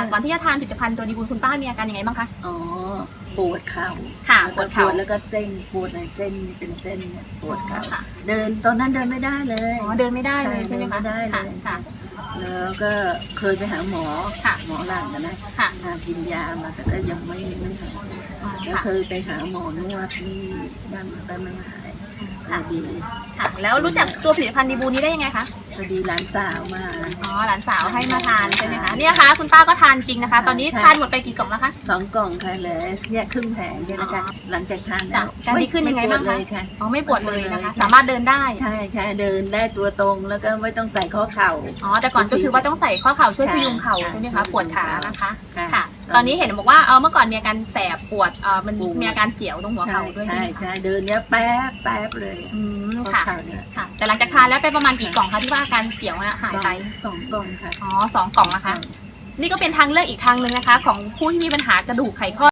ค่ะก่อนที่จะทานผลิตภัณฑ์ตัวดีบูลคุณป้ามีอาการยังไงบ้างคะ อ๋อปวดเข่าค่ะปวดเข่าแล้วก็เส้นปวดในเส้นเป็นเส้นเนี่ยปวดเข่าค่ะเดินตอนนั้นเดินไม่ได้เลยอ๋อเดินไม่ได้เลยใช่ไหมคะเดินไม่ได้เลยค่ะ แล้วก็เคยไปหาหมอค่ะหมอหลังนะค่ะมากินยามาแต่ก็ยังไม่ไม่หายอ๋อแล้วค่ะเคยไปหาหมอ นวดที่บ้านแต่ไม่หายก็ ค่ะดีค่ะ แล้วรู้จักตัวผลิตภัณฑ์ดีบูลนี้ได้ยังไงคะ พอดีหลานสาวมา อ๋อ หลานสาวให้มาทานใช่ไหมคะ เนี่ยค่ะ คุณป้าก็ทานจริงนะคะ ตอนนี้ใช่ทานหมดไปกี่กล่องแล้วคะ สองกล่องค่ะเหลยแยกครึ่งแผงเนี่ยนะคะอ๋อหลังจากทานจ้ะแล้วการดีขึ้นยังไงบ้างคะ ม่ปวดเลยค่ะ อ๋อ ไม่ปวดเลยนะคะไม่ปวดเลยสามารถเดินได้ ใช่ใช่เดินได้ตัวตรงแล้วก็ไม่ต้องใส่ข้อเข่า อ๋อ แต่ก่อนก็คือว่าต้องใส่ข้อเข่าช่วยพยุงเข่าค่ะใช่ไหมคะ ปวดขานะคะ ค่ะ ค่ะ ตอนนี้เห็นบอกว่าเออเมื่อก่อนมีอาการแสบปวดเออมันปวด มีอาการเสียวตรงหัวใช่เข่าด้วยใช่ใช่ไหมคะใช่เดินเนี้ยแป๊บแป๊บเลยอืมข้อค่ะ เข่าเนี่ยค่ะ แต่หลังจากทานแล้วไปประมาณกี่กล่องคะที่ว่าอาการเสียวน่ะหายไป สองกล่องค่ะ อ๋อสองกล่องนะคะ นี่ก็เป็นทางเลือกอีกทางหนึ่งนะคะ ของผู้ที่มีปัญหากระดูกไขข้อ